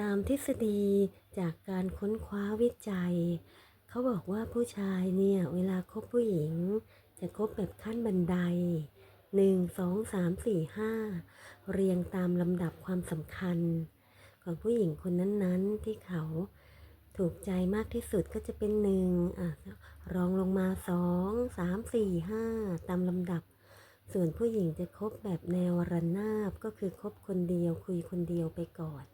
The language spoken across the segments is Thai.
ตามทฤษฎีจากการค้นคว้าวิจัย เขาบอกว่าผู้ชายเนี่ย เวลาคบผู้หญิง จะคบแบบขั้นบันได1 2 3 4 5เรียงตามลำดับความสำคัญ ของผู้หญิงคนนั้นๆ ที่เขาถูกใจมากที่สุดก็จะเป็นหนึ่งอะรองลงมาสองสามสี่ห้าตามลำดับ ส่วนผู้หญิงจะคบแบบแนวระนาบก็คือคบคนเดียวคุยคนเดียวไปก่อน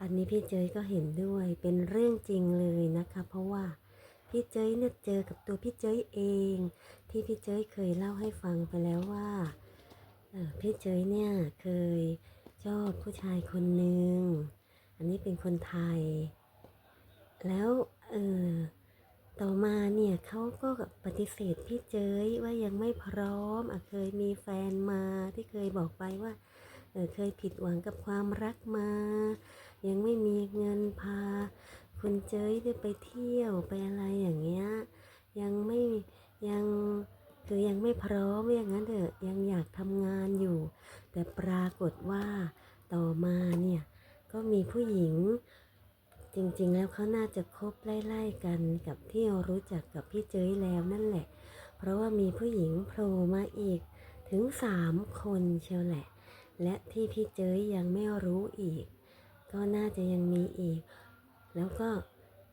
อันนี้พี่เจยก็เห็นด้วยเป็นเรื่องจริงเลยนะคะ เพราะว่าพี่เจยเนี่ยเจอกับตัวพี่เจยเอง ที่พี่เจยเคยเล่าให้ฟังไปแล้วว่าพี่เจยเนี่ยเคยชอบผู้ชายคนหนึ่งอันนี้เป็นคนไทย แล้วเออต่อมาเนี่ยเขาก็ปฏิเสธพี่เจยว่ายังไม่พร้อมอเคยมีแฟนมาที่เคยบอกไปว่าเออเคยผิดหวังกับความรักมา ยังไม่มีเงินพา คุณเจยได้ไปเที่ยวไปอะไรอย่างเงี้ย ยังไม่ยังคือยังไม่พร้อมว่าอย่างนั้นเถอะยังอยากทำงานอยู่ แต่ปรากฏว่าต่อมาเนี่ยก็มีผู้หญิง จริงๆแล้วเขาน่าจะคบไล่ๆกันกับที่รารู้จักกับพี่เจยแล้วนั่นแหละ เพราะว่ามีผู้หญิงโผล่มาอีกถึงสามคนเชียวแหละ และที่พี่เจยยังไม่รู้อีก ก็น่าจะยังมีอีก แล้วก็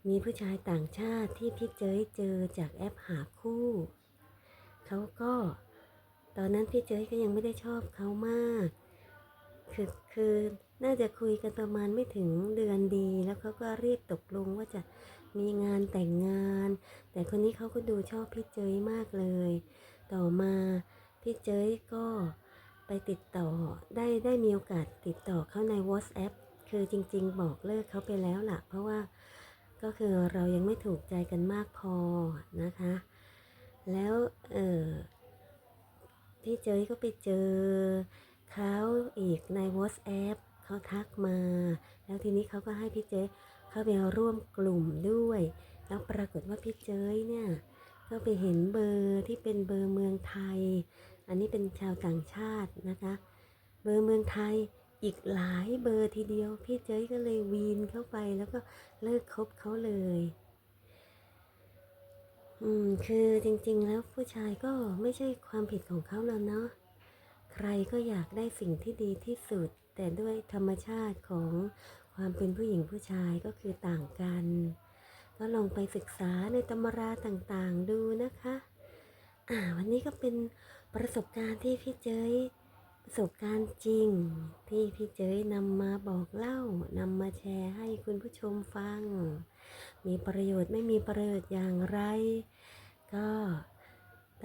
มีผู้ชายต่างชาติที่พี่เจยเจอจากแอปหาคู่ เขาก็ ตอนนั้นพี่เจยก็ยังไม่ได้ชอบเขามาก คือคือน่าจะคุยกันประมาณไม่ถึงเดือนดี แล้วเขาก็รีบตกลงว่าจะมีงานแต่งงาน แต่คนนี้เขาก็ดูชอบพี่เจยมากเลย ต่อมาพี่เจยก็ไปติดต่อได้ได้มีโอกาสติดต่อเขาใน WhatsApp คือจริงๆ บอกเลิกเขาไปแล้วล่ะ เพราะว่าก็คือเรายังไม่ถูกใจกันมากพอนะคะ แล้วเออพี่เจยก็ไปเจอเขาอีกใน WhatsApp เขาทักมา แล้วทีนี้เขาก็ให้พี่เจยเข้าไปร่วมกลุ่มด้วย แล้วปรากฏว่าพี่เจยเนี่ยก็ไปเห็นเบอร์ที่เป็นเบอร์เมืองไทย อันนี้เป็นชาวต่างชาตินะคะ เบอร์เมืองไทย อีกหลายเบอร์ทีเดียวพี่เจยก็เลยวีนเข้าไปแล้วก็เลิกคบเขาเลย อืมคือจริงๆแล้วผู้ชายก็ไม่ใช่ความผิดของเขาแล้วเนาะใครก็อยากได้สิ่งที่ดีที่สุด แต่ด้วยธรรมชาติของความเป็นผู้หญิงผู้ชายก็คือต่างกัน ก็ลองไปศึกษาในตำราต่างๆดูนะคะ อ่า วันนี้ก็เป็นประสบการณ์ที่พี่เจย ประสบการณ์จริงที่พี่เจยนำมาบอกเล่านำมาแชร์ให้คุณผู้ชมฟัง มีประโยชน์ไม่มีประโยชน์อย่างไร ก็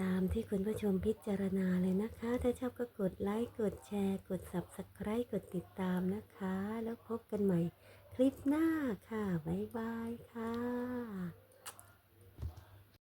ตามที่คุณผู้ชมพิจารณาเลยนะคะ ถ้าชอบก็กดไลค์ กดแชร์ กด Subscribe กดติดตามนะคะ แล้วพบกันใหม่